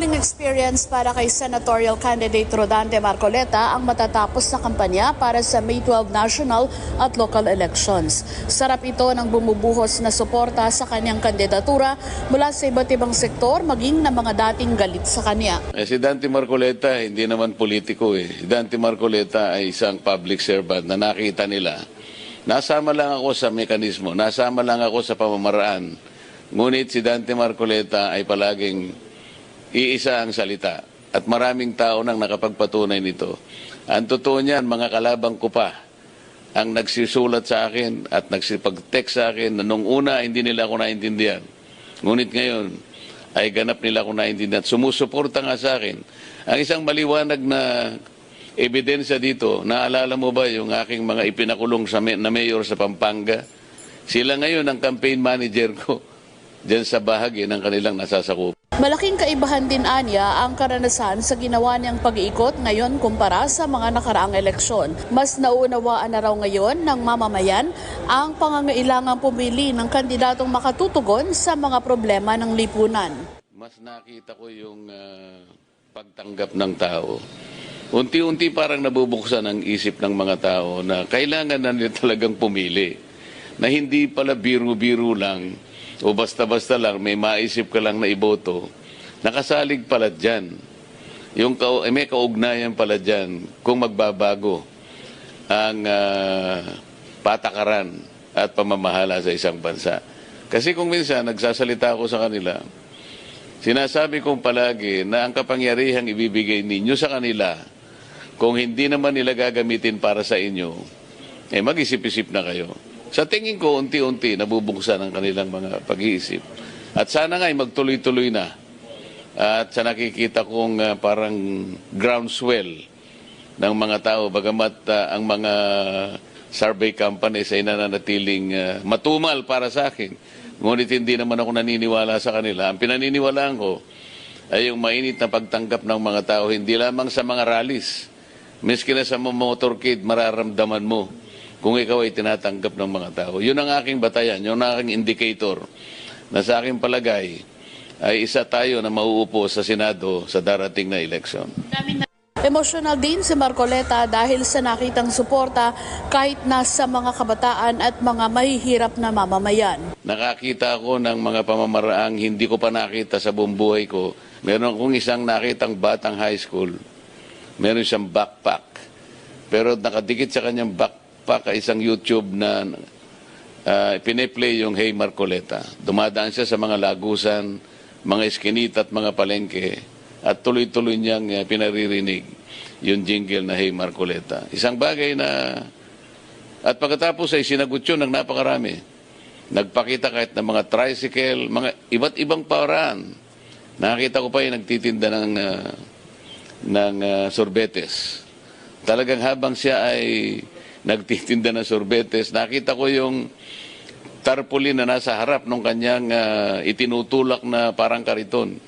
Humbling experience para kay senatorial candidate Rodante Marcoleta ang matatapos na kampanya para sa May 12 national at local elections. Sarap ito ng bumubuhos na suporta sa kanyang kandidatura mula sa iba't ibang sektor maging na mga dating galit sa kanya. Eh, si Dante Marcoleta, hindi naman politiko eh. Si Dante Marcoleta ay isang public servant na nakita nila. Nasama lang ako sa mekanismo, nasama lang ako sa pamamaraan. Ngunit si Dante Marcoleta ay palaging iisa ang salita. At maraming tao nang nakapagpatunay nito. Ang totoo niyan, mga kalabang ko pa, ang nagsisulat sa akin at nagsipag-text sa akin na nung una hindi nila ako naintindihan. Ngunit ngayon ay ganap nila ako naintindihan. Sumusuporta nga sa akin. Ang isang maliwanag na ebidensya dito, naalala mo ba yung aking mga ipinakulong sa na mayor sa Pampanga? Sila ngayon ang campaign manager ko dyan sa bahagi ng kanilang nasasakup. Malaking kaibahan din anya ang karanasan sa ginawa niyang pag-iikot ngayon kumpara sa mga nakaraang eleksyon. Mas nauunawaan na raw ngayon ng mamamayan ang pangangailangang pumili ng kandidatong makatutugon sa mga problema ng lipunan. Mas nakita ko yung ah, pagtanggap ng tao. Unti-unti parang nabubuksan ang isip ng mga tao na kailangan na nila talagang pumili. Na hindi pala biro-biro lang o basta-basta lang may maisip ka lang na iboto. Nakasalig pala dyan. Yung ka- eh, may kaugnayan pala dyan kung magbabago ang ah, patakaran at pamamahala sa isang bansa. Kasi kung minsan nagsasalita ako sa kanila, Sinasabi kong palagi na ang kapangyarihang ibibigay ninyo sa kanila, kung hindi naman nila gagamitin para sa inyo, eh mag-isip-isip na kayo. Sa tingin ko, unti-unti nabubuksan ang kanilang mga pag-iisip. At sana nga magtuloy-tuloy na. At sa nakikita kong ah, parang groundswell ng mga tao, bagamat ah, ang mga survey companies ay nananatiling ah, matumal para sa akin. Ngunit hindi naman ako naniniwala sa kanila. Ang pinaniniwalaan ko ay yung mainit na pagtanggap ng mga tao, hindi lamang sa mga rallies. Miski na sa motorcade, mararamdaman mo kung ikaw ay tinatanggap ng mga tao. Yun ang aking batayan, yun ang aking indicator na sa aking palagay ay isa tayo na mauupo sa Senado sa darating na eleksyon. Emosyonal din si Marcoleta dahil sa nakitang suporta kahit nasa mga kabataan at mga mahihirap na mamamayan. Nakakita ako ng mga pamamaraang hindi ko pa nakita sa buong buhay ko. Meron akong isang nakitang batang high school. Meron siyang backpack. Pero nakadikit sa kanyang backpack ay isang YouTube na uh, pineplay yung Hey Marcoleta. Dumadaan siya sa mga lagusan, mga eskinita at mga palengke at tuloy-tuloy niyang uh, pinaririnig yung jingle na Hey Marcoleta. Isang bagay na at pagkatapos ay sinagot yun ng napakarami. Nagpakita kahit ng mga tricycle, mga iba't ibang paraan. Nakita ko pa yung nagtitinda ng, ah, ng ah, sorbetes. Talagang habang siya ay nagtitinda ng sorbetes, nakita ko yung tarpaulin na nasa harap ng kanyang ah, itinutulak na parang kariton.